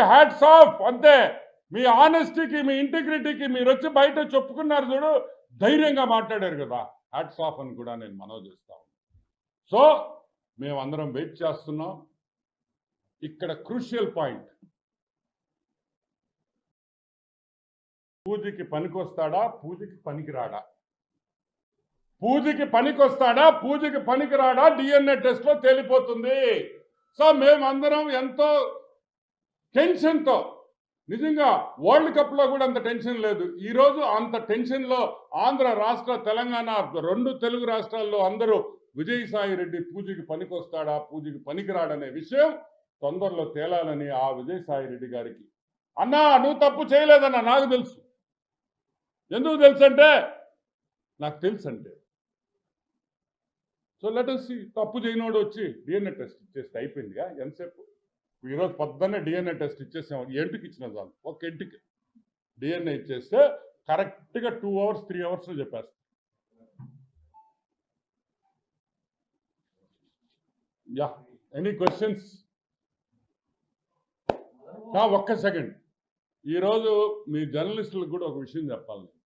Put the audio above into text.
Hats off అంతే. మీ ఆనెస్టీకి మీ ఇంటిగ్రిటీకి మీరు వచ్చి బయట చెప్పుకున్నారు చూడు ధైర్యంగా మాట్లాడారు కదా. హ్యాట్స్ ఆఫ్ అని కూడా నేను మనవి చేస్తాను సో మేమందరం వెయిట్ చేస్తున్నాం. ఇక్కడ క్రూషియల్ పాయింట్ పూజకి పనికొస్తాడా? పూజకి పనికిరాడా? పూజకి పనికొస్తాడా? పూజకి పనికిరాడా? డిఎన్ఏ టెస్ట్లో తేలిపోతుంది. సో మేమందరం ఎంతో టెన్షన్తో. నిజంగా వరల్డ్ కప్లో కూడా అంత టెన్షన్ లేదు. ఈరోజు అంత టెన్షన్లో ఆంధ్ర రాష్ట్ర తెలంగాణ రెండు తెలుగు రాష్ట్రాల్లో అందరూ విజయసాయి రెడ్డి పూజకి పనికొస్తాడా పూజకి పనికిరాడనే విషయం తొందరలో తేలాలని ఆ విజయసాయి రెడ్డి గారికి. అన్నా నువ్వు తప్పు చేయలేదన్నా నాకు తెలుసు. ఎందుకు తెలుసు అంటే నాకు తెలుసు అంటే సో లెట్ సి తప్పు చేయనోడు వచ్చి డిఎన్ఏ టెస్ట్ చేస్తే అయిపోయిందిగా ఎంతసేపు? ఈరోజు పొద్దున్నే డిఎన్ఏ టెస్ట్ ఇచ్చేసాం. ఎంటికి ఇచ్చిన చాలు? ఒక ఎంటుకి. డిఎన్ఏ ఇచ్చేస్తే కరెక్ట్గా టూ అవర్స్ త్రీ అవర్స్లో చెప్పేస్తాం. Yeah any questions? ఒక్క సెకండ్. ఈరోజు మీ జర్నలిస్టులకు కూడా ఒక విషయం చెప్పాలి. నేను.